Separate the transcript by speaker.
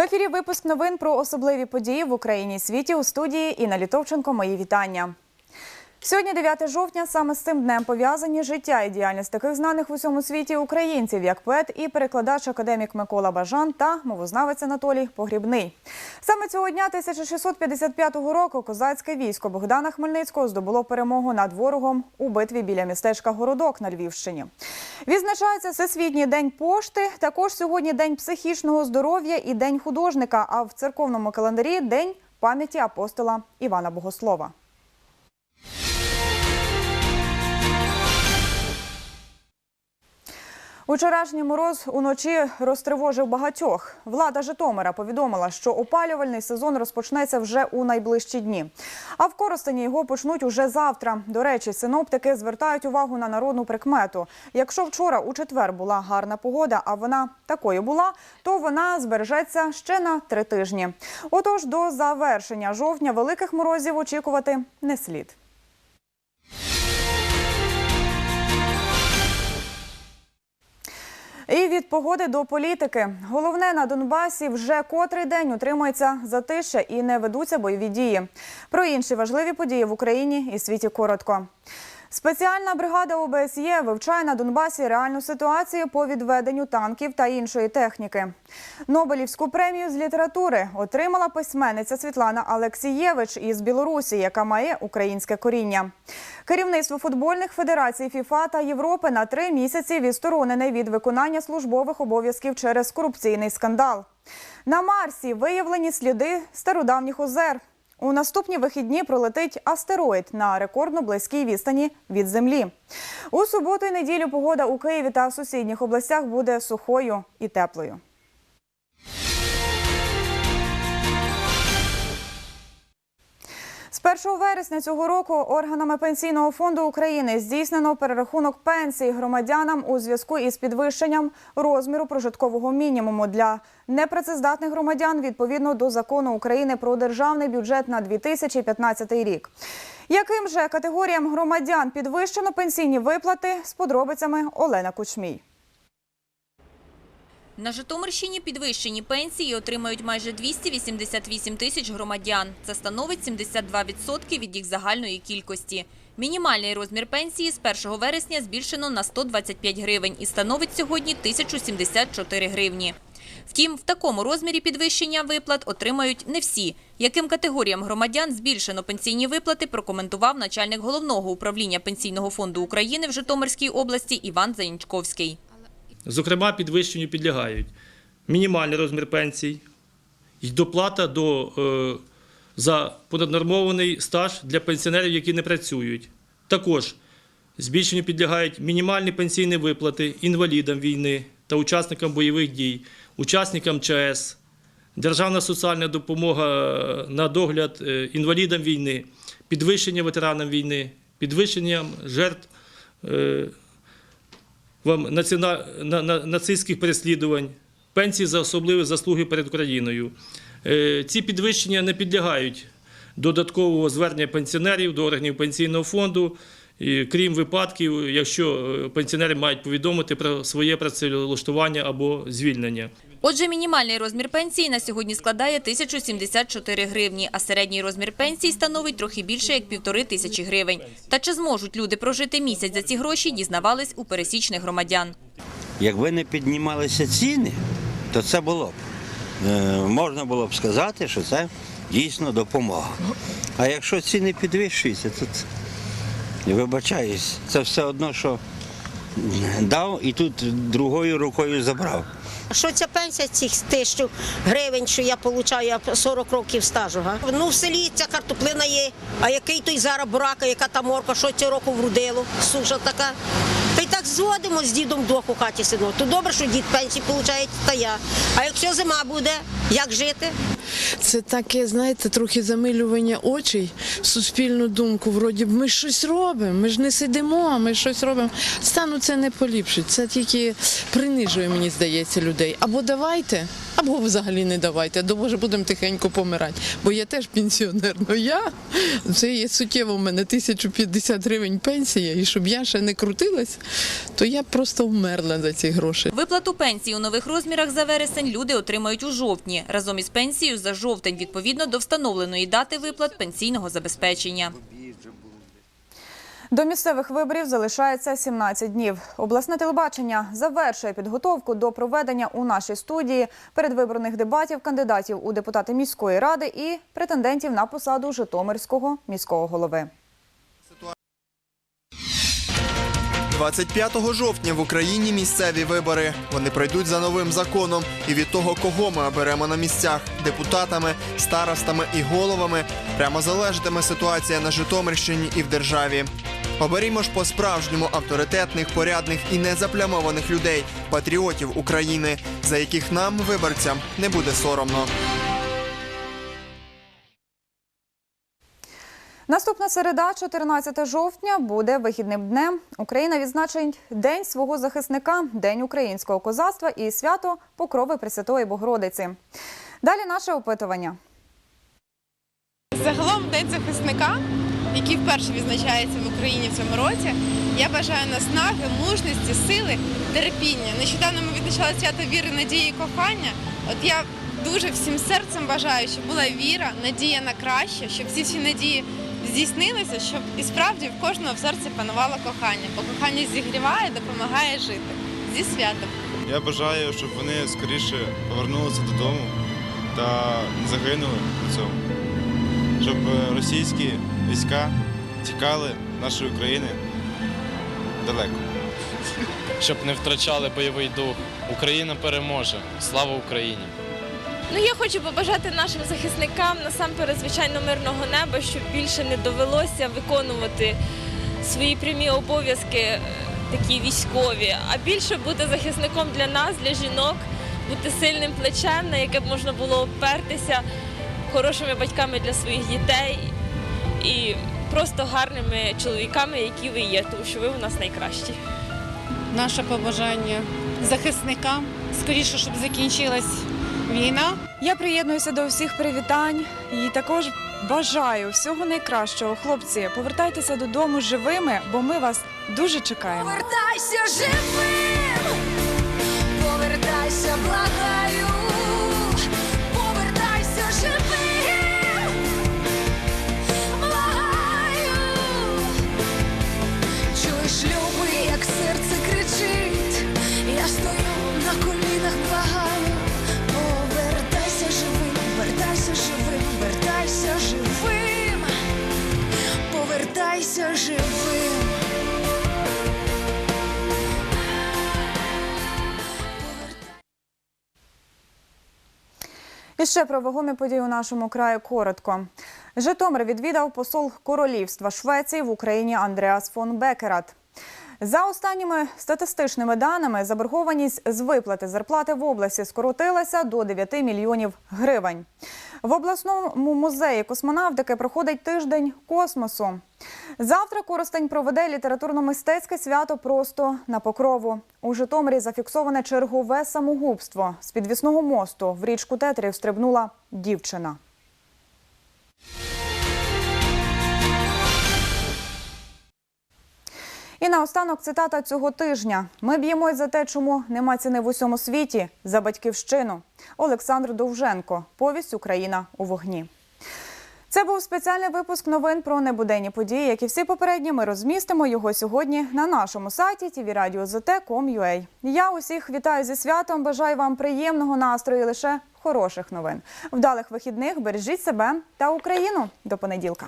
Speaker 1: ефірі випуск новин про особливі події в Україні і світі у студії Інна Літовченко. Мої вітання. Сьогодні 9 жовтня. Саме з цим днем пов'язані життя і діяльність таких знаних в усьому світі українців, як поет і перекладач академік Микола Бажан та мовознавець Анатолій Погрібний. Саме цього дня 1655 року козацьке військо Богдана Хмельницького здобуло перемогу над ворогом у битві біля містечка Городок на Львівщині. Відзначається Всесвітній день пошти. Також сьогодні день психічного здоров'я і день художника. А в церковному календарі день пам'яті апостола Івана Богослова. Учорашній мороз уночі розтривожив багатьох. Влада Житомира повідомила, що опалювальний сезон розпочнеться вже у найближчі дні. А в Коростені його почнуть уже завтра. До речі, синоптики звертають увагу на народну прикмету. Якщо вчора у четвер була гарна погода, а вона такою була, то вона збережеться ще на три тижні. Отож, до завершення жовтня великих морозів очікувати не слід. І від погоди до політики. Головне на Донбасі вже котрий день утримується затища і не ведуться бойові дії. Про інші важливі події в Україні і світі коротко. Спеціальна бригада ОБСЄ вивчає на Донбасі реальну ситуацію по відведенню танків та іншої техніки. Нобелівську премію з літератури отримала письменниця Світлана Алексієвич із Білорусі, яка має українське коріння. Керівництво футбольних федерацій ФІФА та Європи на три місяці відсторонене від виконання службових обов'язків через корупційний скандал. На Марсі виявлені сліди стародавніх озер. У наступні вихідні пролетить астероїд на рекордно близькій відстані від Землі. У суботу і неділю погода у Києві та сусідніх областях буде сухою і теплою. З 1 вересня цього року органами Пенсійного фонду України здійснено перерахунок пенсій громадянам у зв'язку із підвищенням розміру прожиткового мінімуму для непрацездатних громадян відповідно до закону України про державний бюджет на 2015 рік. Яким же категоріям громадян підвищено пенсійні виплати з подробицями Олена Кучмій.
Speaker 2: На Житомирщині підвищені пенсії отримають майже 288 тисяч громадян. Це становить 72% від їх загальної кількості. Мінімальний розмір пенсії з 1 вересня збільшено на 125 гривень і становить сьогодні 1074 гривні. Втім, в такому розмірі підвищення виплат отримають не всі. Яким категоріям громадян збільшено пенсійні виплати, прокоментував начальник головного управління Пенсійного фонду України в Житомирській області Іван Заянчковський.
Speaker 3: Зокрема, підвищенню підлягають мінімальний розмір пенсій і доплата до, е, за понаднормований стаж для пенсіонерів, які не працюють. Також збільшенню підлягають мінімальні пенсійні виплати інвалідам війни та учасникам бойових дій, учасникам ЧАЕС, державна соціальна допомога е, на догляд е, інвалідам війни, підвищення ветеранам війни, підвищення жертв. Вам націона... на... на... нацистських переслідувань, пенсії за особливі заслуги перед Україною. Е, Ці підвищення не підлягають додаткового звернення пенсіонерів до органів пенсійного фонду, крім випадків, якщо е, пенсіонери мають повідомити про своє працевлаштування або звільнення.
Speaker 2: Отже, мінімальний розмір пенсії на сьогодні складає 1074 гривні, а середній розмір пенсії становить трохи більше як півтори тисячі гривень. Та чи зможуть люди прожити місяць за ці гроші, дізнавались у пересічних громадян.
Speaker 4: Якби не піднімалися ціни, то це було б. е, Можна було б сказати, що це дійсно допомога. А якщо ціни підвищуються, то це, вибачаюсь, це все одно, що дав і тут другою рукою забрав.
Speaker 5: Що ця пенсія цих тисячу гривень, що я отримую, я 40 років стажу. Га? Ну в селі ця картоплина є. А який той зараз бурака, яка та морка, що цього року врудило, суша така. Та й так зводимо з дідом двох у хаті сидимо. То добре, що дід пенсії отримує, та я. А якщо зима буде, як жити?
Speaker 6: Це таке, знаєте, трохи замилювання очей суспільну думку. Вроді б ми щось робимо, ми ж не сидимо, ми щось робимо. Стану це не поліпшить. Це тільки принижує, мені здається, людей. Або давайте, або взагалі не давайте. До Боже, будемо тихенько помирати. Бо я теж пенсіонер. Ну я це є суттєво. У мене 1050 гривень пенсія, і щоб я ще не крутилась, то я просто вмерла за ці гроші.
Speaker 2: Виплату пенсії у нових розмірах за вересень люди отримають у жовтні. Разом із пенсією за жовтень відповідно до встановленої дати виплат пенсійного забезпечення.
Speaker 1: До місцевих виборів залишається 17 днів. Обласне телебачення завершує підготовку до проведення у нашій студії передвиборних дебатів кандидатів у депутати міської ради і претендентів на посаду Житомирського міського голови.
Speaker 7: 25 жовтня в Україні місцеві вибори. Вони пройдуть за новим законом. І від того, кого ми оберемо на місцях депутатами, старостами і головами, прямо залежатиме ситуація на Житомирщині і в державі. Оберімо ж по-справжньому авторитетних, порядних і незаплямованих людей, патріотів України, за яких нам, виборцям, не буде соромно.
Speaker 1: Наступна середа, 14 жовтня, буде вихідним днем. Україна відзначить День свого захисника, День українського козацтва і свято Покрови Пресвятої Богородиці. Далі наше опитування.
Speaker 8: Загалом День захисника, який вперше відзначається в Україні в цьому році, я бажаю наснаги, мужності, сили, терпіння. Нещодавно ми відзначали свято віри, надії і кохання. От я дуже всім серцем бажаю, щоб була віра, надія на краще, щоб всі ці надії здійснилися, щоб і справді в кожного в серці панувало кохання, бо кохання зігріває, допомагає жити. Зі святом!
Speaker 9: Я бажаю, щоб вони скоріше повернулися додому та не загинули при цьому. Щоб е, російські війська тікали нашої України далеко.
Speaker 10: щоб не втрачали бойовий дух. Україна переможе. Слава Україні!
Speaker 11: Ну, я хочу побажати нашим захисникам насамперед, звичайно, мирного неба, щоб більше не довелося виконувати свої прямі обов'язки, е, такі військові, а більше бути захисником для нас, для жінок, бути сильним плечем, на яке б можна було опертися, хорошими батьками для своїх дітей і просто гарними чоловіками, які ви є, тому що ви у нас найкращі.
Speaker 8: Наше побажання захисникам скоріше, щоб закінчилась війна.
Speaker 1: Я приєднуюся до всіх привітань і також бажаю всього найкращого. Хлопці, повертайтеся додому живими, бо ми вас дуже чекаємо.
Speaker 12: Повертайся живим,
Speaker 1: І ще про вагомі події у нашому краї коротко. Житомир відвідав посол королівства Швеції в Україні Андреас фон Бекерат. За останніми статистичними даними, заборгованість з виплати зарплати в області скоротилася до 9 мільйонів гривень. В обласному музеї космонавтики проходить тиждень космосу. Завтра Коростень проведе літературно-мистецьке свято просто на покрову. У Житомирі зафіксоване чергове самогубство. З підвісного мосту в річку Тетрів стрибнула дівчина. Наостанок цитата цього тижня: ми б'ємось за те, чому нема ціни в усьому світі за батьківщину. Олександр Довженко. Повість Україна у вогні. Це був спеціальний випуск новин про небуденні події. Як і всі попередні, ми розмістимо його сьогодні на нашому сайті tvradio.zt.com.ua. Я усіх вітаю зі святом. Бажаю вам приємного настрою, і лише хороших новин. Вдалих вихідних бережіть себе та Україну. До понеділка.